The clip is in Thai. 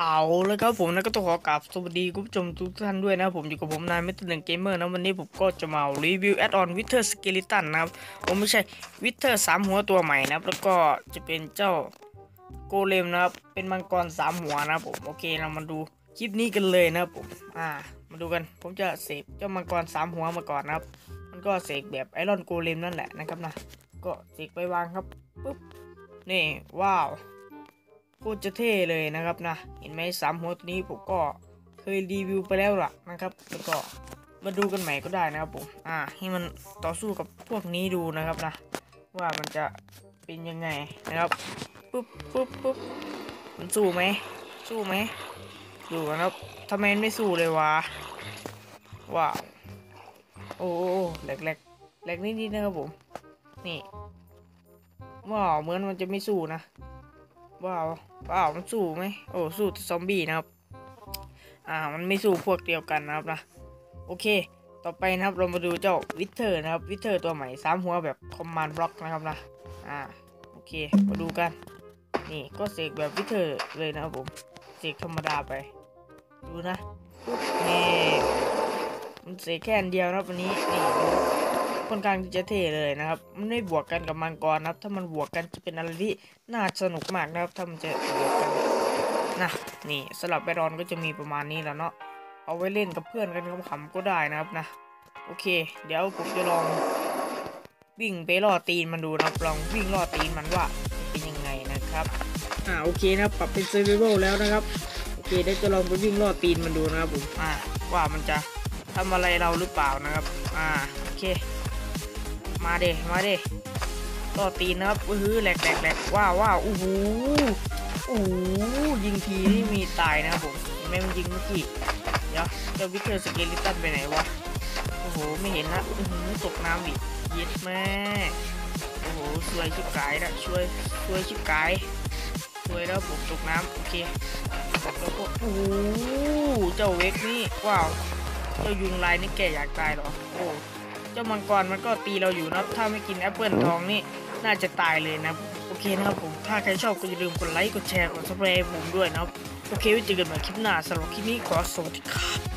เอาแล้วครับผมนะก็ต้องขอกราบสวัสดีคุณผู้ชมทุกท่านด้วยนะครับผมอยู่กับผมนายเมตหนึ่งเกมเมอร์นะวันนี้ผมก็จะมารีวิวแอดออนวิเทอร์สเกลิตันนะครับผมไม่ใช่วิเทอร์สามหัวตัวใหม่นะครับแล้วก็จะเป็นเจ้าโกเลมนะครับเป็นมังกรสามหัวนะผมโอเคเรามาดูคลิปนี้กันเลยนะผมอ่ามาดูกันผมจะเสกเจ้ามังกรสามหัวมาก่อนนะครับ มันก็เสกแบบไอรอนโกเลมนั่นแหละนะครับนะก็เสกไปวางครับปุ๊บนี่ว้าว โคตรจะเท่เลยนะครับนะ เห็นไหมสามหัวตัวนี้ผมก็เคยรีวิวไปแล้วล่ะนะครับ แล้วก็มาดูกันใหม่ก็ได้นะครับผม อ่า ให้มันต่อสู้กับพวกนี้ดูนะครับนะ ว่ามันจะเป็นยังไงนะครับ ปุ๊บปุ๊บปุ๊บมันสู้ไหม สู้ไหมดูกันครับทำไมมันไม่สู้เลยวะ ว้าว โอ้โอ้โอ้แหลกแหลกแหลกนิดๆนะครับผม นี่ว้าวเหมือนมันจะไม่สู้นะ ว้าวว้าวมันสู้ไหมโอ้สู้ซอมบี้นะครับ อ่า มันไม่สู้พวกเดียวกันนะครับนะ โอเค ต่อไปนะครับเรามาดูเจ้าวิเทอร์นะครับ วิเทอร์ตัวใหม่สามหัวแบบคอมมานด์บล็อกนะครับนะ อ่า โอเค มาดูกัน นี่ก็เสกแบบวิเทอร์เลยนะครับผม เสกธรรมดาไป ดูนะนี่มันเสกแค่อันเดียวนะวันนี้ นี่ ค่อนข้างที่จะเท่เลยนะครับ มันไม่บวกกันกับมังกรนะครับ ถ้ามันบวกกันจะเป็นอะไรที่น่าสนุกมากนะครับ ถ้ามันจะบวกกันนะนี่สลับแบรอนก็จะมีประมาณนี้แล้วเนาะเอาไว้เล่นกับเพื่อนกันขำๆก็ได้นะครับนะโอเค เดี๋ยวผมจะลองวิ่งไปล่อตีนมันดูนะครับลองวิ่งล่อตีนมันว่าเป็นยังไงนะครับอ่าโอเคนะครับปรับเป็นเซอร์ไวเวลแล้วนะครับโอเคเดี๋ยวจะลองไปวิ่งล่อตีนมันดูนะครับผมอ่าว่ามันจะทำอะไรเราหรือเปล่านะครับ อ่า โอเค มาเดมาเดล่อตีนนะครับอื้อหือแหลกแหลกแหลกว้าวว้าวอู้หูอู้หูยิงทีนี่มีตายนะครับผมเห็นไหมมันยิงเมื่อกี้เดี๋ยวเจ้าวิกเตอร์สเกลิตันไปไหนวะโอ้โหไม่เห็นนะอื้อหือตกน้ำดิเย็ดแม่โอ้โหสวยชิบกายนะช่วยช่วยชิบกายช่วยแล้วผมตกน้ำโอเคแล้วก็โอ้โหเจ้าเวกนี่ว้าวเจ้ายุงลายนี่แกอยากตายเหรอโอ้ จ้ามังกรมันก็ตีเราอยู่นะถ้าไม่กินแอปเปิลทองนี่น่าจะตายเลยนะโอเคนะครับผมถ้าใครชอบก็อย่าลืมกดไลค์กดแชร์กดซับสไครต์ผมด้วยนะครับโอเคไว้เจอกันใหม่คลิปหน้าสำหรับคลิปนี้ขอสวัสดีครับ